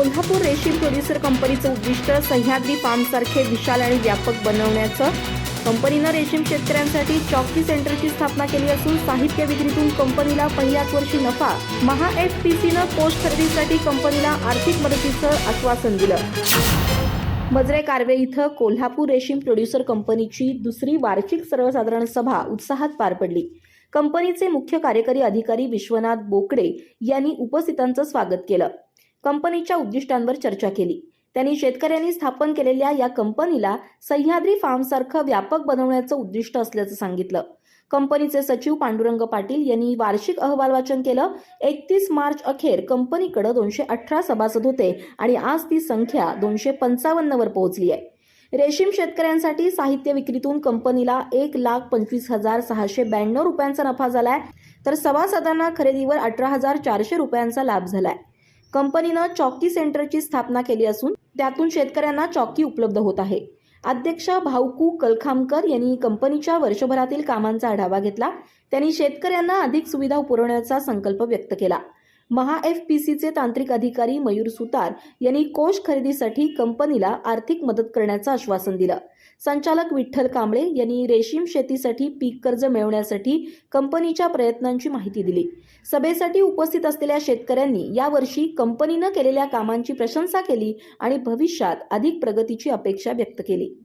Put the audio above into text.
कोल्हापूर रेशीम प्रोड्युसर कंपनीचं उद्दिष्ट सह्याद्री फार्मसारखे विशाल आणि व्यापक बनवण्याचं. कंपनीनं रेशीम शेतकऱ्यांसाठी चॉकी सेंटरची स्थापना केली असून साहित्य विक्रीतून कंपनीला पहिल्याच वर्षी नफा महा एफ पी सीनं पोस्ट खरेदीसाठी कंपनीला आर्थिक मदतीचं आश्वासन दिलं. मजरे कार्वे इथं कोल्हापूर रेशीम प्रोड्युसर कंपनीची दुसरी वार्षिक सर्वसाधारण सभा उत्साहात पार पडली. कंपनीचे मुख्य कार्यकारी अधिकारी विश्वनाथ बोकडे यांनी उपस्थितांचं स्वागत केलं. कंपनीच्या उद्दिष्टांवर चर्चा केली. त्यांनी शेतकऱ्यांनी स्थापन केलेल्या या कंपनीला सह्याद्री फार्मसारखं व्यापक बनवण्याचं उद्दिष्ट असल्याचं सांगितलं. कंपनीचे सचिव पांडुरंग पाटील यांनी वार्षिक अहवाल वाचन केलं. एकतीस मार्च अखेर कंपनीकडे दोनशे अठरा सभासद होते आणि आज ती संख्या दोनशे पंचावन्नवर पोहोचली आहे. रेशीम शेतकऱ्यांसाठी साहित्य विक्रीतून कंपनीला एक लाख पंचवीस हजार सहाशे ब्याण्णव रुपयांचा नफा झालाय. तर सभासदांना खरेदीवर अठरा हजार चारशे रुपयांचा लाभ झालाय. कंपनीनं चॉकी सेंटरची स्थापना केली असून त्यातून शेतकऱ्यांना चॉकी उपलब्ध होत आहे. अध्यक्ष भाऊकू कलखामकर यांनी कंपनीच्या वर्षभरातील कामांचा आढावा घेतला. त्यांनी शेतकऱ्यांना अधिक सुविधा पुरवण्याचा संकल्प व्यक्त केला. महा एफ पी सीचे तांत्रिक अधिकारी मयूर सुतार यांनी कोष खरेदीसाठी कंपनीला आर्थिक मदत करण्याचं आश्वासन दिलं. संचालक विठ्ठल कांबळे यांनी रेशीम शेतीसाठी पीक कर्ज मिळवण्यासाठी कंपनीच्या प्रयत्नांची माहिती दिली. सभेसाठी उपस्थित असलेल्या शेतकऱ्यांनी यावर्षी कंपनीनं केलेल्या कामांची प्रशंसा केली आणि भविष्यात अधिक प्रगतीची अपेक्षा व्यक्त केली.